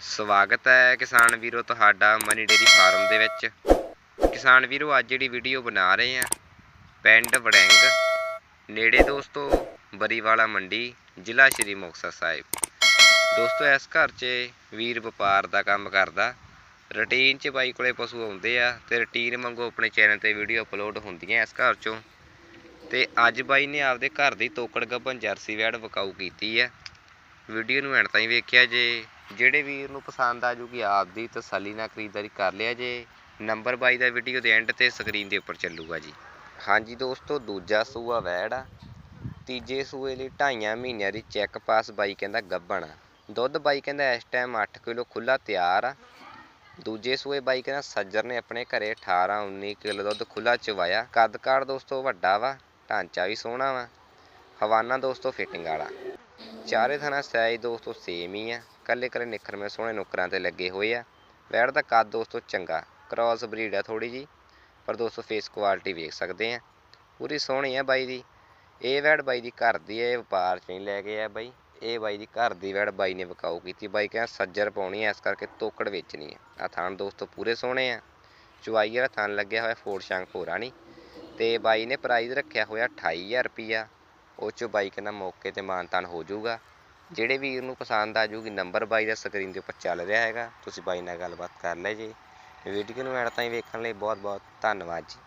ਸਵਾਗਤ ਹੈ ਕਿਸਾਨ ਵੀਰੋ ਤੁਹਾਡਾ ਮਨੀ ਡੇਰੀ ਫਾਰਮ ਦੇ ਵਿੱਚ। ਕਿਸਾਨ ਵੀਰੋ, ਅੱਜ ਜਿਹੜੀ ਵੀਡੀਓ ਬਣਾ ਰਹੇ ਆ ਪਿੰਡ ਵੜੈਂਗ, ਨੇੜੇ ਦੋਸਤੋ ਬਰੀਵਾਲਾ ਮੰਡੀ, ਜ਼ਿਲ੍ਹਾ ਸ਼੍ਰੀ ਮੁਕਤਸਰ ਸਾਹਿਬ। ਦੋਸਤੋ, ਇਸ ਘਰ 'ਚ ਵੀਰ ਵਪਾਰ ਦਾ ਕੰਮ ਕਰਦਾ। ਰੁਟੀਨ 'ਚ ਬਾਈ ਕੋਲੇ ਪਸ਼ੂ ਆਉਂਦੇ ਆ ਤੇ ਰੁਟੀਨ ਵਾਂਗੂ ਆਪਣੇ ਚੈਨਲ ਤੇ ਵੀਡੀਓ ਅਪਲੋਡ ਹੁੰਦੀਆਂ ਇਸ ਘਰ 'ਚੋਂ। ਤੇ ਅੱਜ ਬਾਈ ਨੇ ਆਪਦੇ ਘਰ ਦੀ ਤੋਕੜ ਗੱਭਣ ਜਰਸੀ ਵੈੜ ਵਿਕਾਊ ਕੀਤੀ ਹੈ ਵੀਡੀਓ ਨੂੰ ਐਂਡ ਤਾਈਂ ਵੇਖਿਆ ਜੇ ਜਿਹੜੇ ਵੀਰ ਨੂੰ ਪਸੰਦ ਆ ਜੂਗੀ, ਆਪਦੀ ਤਸੱਲੀ ਨਾਲ ਖਰੀਦਦਾਰੀ ਕਰ ਲਿਆ ਜੇ। ਨੰਬਰ ਬਾਈ ਦਾ ਵੀਡੀਓ ਦੇ ਐਂਡ ਤੇ ਸਕਰੀਨ ਦੇ ਉੱਪਰ ਚੱਲੂਗਾ ਜੀ। ਹਾਂਜੀ ਦੋਸਤੋ, ਦੂਜਾ ਸੂਆ ਵੈੜ ਆ। ਤੀਜੇ ਸੂਏ ਲਈ ਢਾਈਆਂ ਮਹੀਨਿਆਂ ਦੀ ਚੈੱਕ ਪਾਸ ਬਾਈ ਕਹਿੰਦਾ ਗੱਬਣ ਆ। ਦੁੱਧ ਬਾਈ ਕਹਿੰਦਾ ਇਸ ਟਾਈਮ 8 ਕਿਲੋ ਖੁੱਲਾ ਤਿਆਰ ਆ। ਦੂਜੇ ਸੂਏ ਬਾਈ ਕਹਿੰਦਾ ਸੱਜਰ ਨੇ ਆਪਣੇ ਘਰੇ 18 19 ਕਿਲੋ ਦੁੱਧ ਖੁੱਲਾ ਚਵਾਇਆ। ਕੱਦ ਕਾਠ ਦੋਸਤੋ ਵੱਡਾ ਵਾ, ਢਾਂਚਾ ਵੀ ਸੋਹਣਾ ਵਾ। ਹਵਾਨਾ ਦੋਸਤੋ ਫਿਟਿੰਗ ਵਾਲਾ। ਚਾਰੇ ਥਾਣਾ ਸਾਈਜ਼ ਦੋਸਤੋ ਸੇਮ ਹੀ ਆ। ਕੱਲੇ ਕੱਲੇ ਨਿਖਰਵੇਂ ਸੋਹਣੇ ਨੁਕਰਾਂ ਤੇ ਲੱਗੇ ਹੋਏ ਆ। ਵੈੜ ਦਾ ਕੱਦ ਦੋਸਤੋ ਚੰਗਾ ਕ੍ਰਾਸ ਬਰੀਡ ਆ ਥੋੜੀ ਜੀ ਪਰ ਦੋਸਤੋ ਫੇਸ ਕੁਆਲਿਟੀ ਵੇਖ ਸਕਦੇ ਆ। ਪੂਰੀ ਸੋਹਣੀ ਆ ਬਾਈ ਦੀ। ਇਹ ਵੈੜ ਬਾਈ ਦੀ ਘਰ ਦੀ ਹੈ ਇਹ ਵਪਾਰ ਚ ਨਹੀਂ ਲੈ ਕੇ ਆ ਬਾਈ। ਇਹ ਬਾਈ ਦੀ ਘਰ ਦੀ ਵੈੜ ਬਾਈ ਨੇ ਵਿਕਾਊ ਕੀਤੀ। ਬਾਈ ਕਹਿੰਦਾ ਸੱਜਰ ਪਾਉਣੀ ਐ ਇਸ ਕਰਕੇ ਤੋਕੜ ਵੇਚਣੀ ਆ। ਆ ਥਾਣ ਦੋਸਤੋ ਪੂਰੇ ਸੋਹਣੇ ਆ। ਚੁਆਈ ਵਾਲਾ ਥਾਣ ਲੱਗਿਆ ਹੋਇਆ ਫੋੜ ਸ਼ਾਂਗ ਫੋਰਾ ਨਹੀਂ ਤੇ ਬਾਈ ਨੇ ਪ੍ਰਾਈਜ਼ ਰੱਖਿਆ ਹੋਇਆ 28000 ਰੁਪਿਆ ਉਹ ਚੋਂ ਬਾਈ ਕਹਿੰਦਾ ਮੌਕੇ ਤੇ ਮਾਨਤਾਨ ਹੋ ਜਾਊਗਾ। ਜਿਹੜੇ ਵੀਰ ਨੂੰ ਪਸੰਦ ਆ ਜੂਗੀ ਨੰਬਰ ਬਾਈ ਦਾ ਸਕਰੀਨ ਦੇ ਉੱਪਰ ਚੱਲ ਰਿਹਾ ਹੈਗਾ। ਤੁਸੀਂ ਬਾਈ ਨਾਲ ਗੱਲਬਾਤ ਕਰ ਲੈ ਜੀ। ਵੀਡੀਓ ਨੂੰ ਐਡ ਤਾਈਂ ਵੇਖਣ ਲਈ ਬਹੁਤ ਬਹੁਤ ਧੰਨਵਾਦ ਜੀ।